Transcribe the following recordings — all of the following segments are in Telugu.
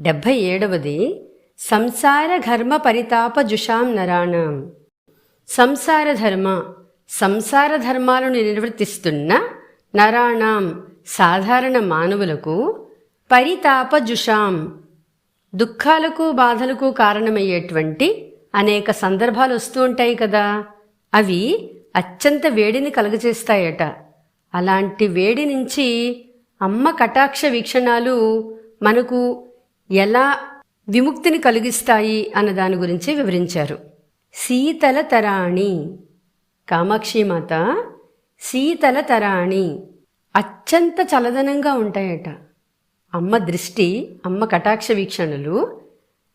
డెబ్భై ఏడవది సంసార ఘర్మ పరితాప జుషాం నరాణం. సంసార ధర్మ సంసార ధర్మాలను నిర్వర్తిస్తున్న నరాణం సాధారణ మానవులకు పరితాప జుషాం. దుఃఖాలకు బాధలకు కారణమయ్యేటువంటి అనేక సందర్భాలు వస్తూ ఉంటాయి కదా. అవి అత్యంత వేడిని కలుగజేస్తాయట. అలాంటి వేడి నుంచి అమ్మ కటాక్ష వీక్షణాలు మనకు ఎలా విముక్తిని కలిగిస్తాయి అన్న దాని గురించి వివరించారు. శీతల తరాణి. కామాక్షిమాత శీతల తరాణి. అత్యంత చలదనంగా ఉంటాయట. అమ్మ దృష్టి అమ్మ కటాక్ష వీక్షణలు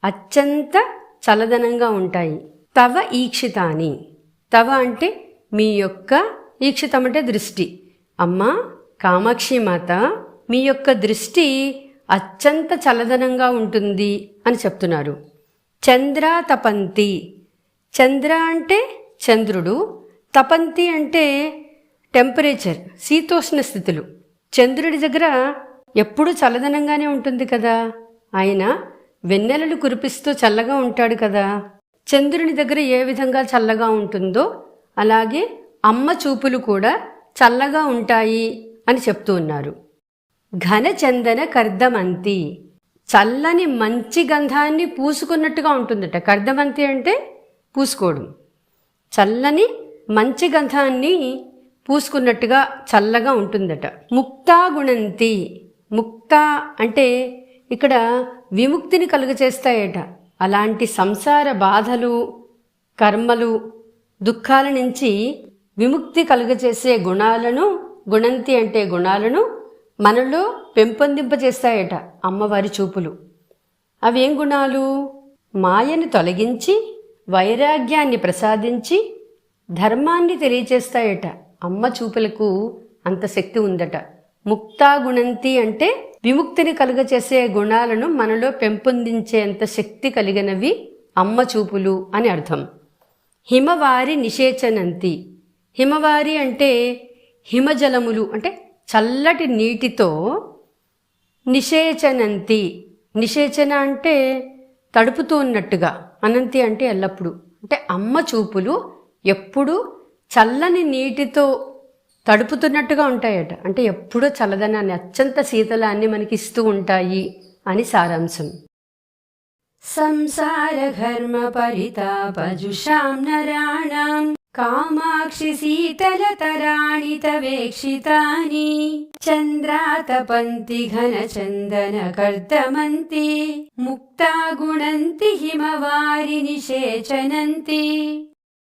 అత్యంత చలదనంగా ఉంటాయి. తవ ఈక్షితాని. తవ అంటే మీ యొక్క ఈక్షితం అంటే దృష్టి. అమ్మ కామాక్షి మాత మీ యొక్క దృష్టి అత్యంత చల్లదనంగా ఉంటుంది అని చెప్తున్నారు చంద్ర తపంతి. చంద్ర అంటే చంద్రుడు తపంతి అంటే టెంపరేచర్ శీతోష్ణ స్థితులు. చంద్రుడి దగ్గర ఎప్పుడూ చల్లదనంగానే ఉంటుంది కదా? ఆయన వెన్నెలలు కురిపిస్తూ చల్లగా ఉంటాడు కదా? చంద్రుని దగ్గర ఏ విధంగా చల్లగా ఉంటుందో అలాగే అమ్మ చూపులు కూడా చల్లగా ఉంటాయి అని చెప్తూ ఉన్నారు. ఘన చందన కర్దమంతి చల్లని మంచి గంధాన్ని పూసుకున్నట్టుగా ఉంటుందట. కర్దమంతి అంటే పూసుకోవడం. చల్లని మంచి గంధాన్ని పూసుకున్నట్టుగా చల్లగా ఉంటుందట. ముక్తా గుణంతి. ముక్త అంటే ఇక్కడ విముక్తిని కలుగచేస్తాయట అలాంటి సంసార బాధలు కర్మలు దుఃఖాల నుంచి విముక్తి కలుగచేసే గుణాలను గుణంతి అంటే గుణాలను మనలో పెంపొందింపజేస్తాయట అమ్మవారి చూపులు. అవేం గుణాలు? మాయని తొలగించి వైరాగ్యాన్ని ప్రసాదించి ధర్మాన్ని తెలియచేస్తాయట అమ్మ చూపులకు అంత శక్తి ఉందట. ముక్తా గుణంతి అంటే విముక్తిని కలుగచేసే గుణాలను మనలో పెంపొందించేంత శక్తి కలిగినవి అమ్మ చూపులు అని అర్థం. హిమవారి నిషేచనంతి. హిమవారి అంటే హిమజలములు అంటే చల్లటి నీటితో నిషేచనంతి నిషేచన అంటే తడుపుతూ ఉన్నట్టుగా. అనంతి అంటే ఎల్లప్పుడూ. అంటే అమ్మ చూపులు ఎప్పుడూ చల్లని నీటితో తడుపుతున్నట్టుగా ఉంటాయట. అంటే ఎప్పుడూ చల్లదనాన్ని అత్యంత శీతలాన్ని మనకి ఇస్తూ ఉంటాయి అని సారాంశం. సంసార ఘర్మ పరితాపజుషాం నరాణం. कामाक्षिसीतलतराणि तवेक्षितानि चन्द्रातपन्ति घनचन्दन कर्तमन्ति मुक्ता गुणन्ति हिमवारि निषेचनन्ति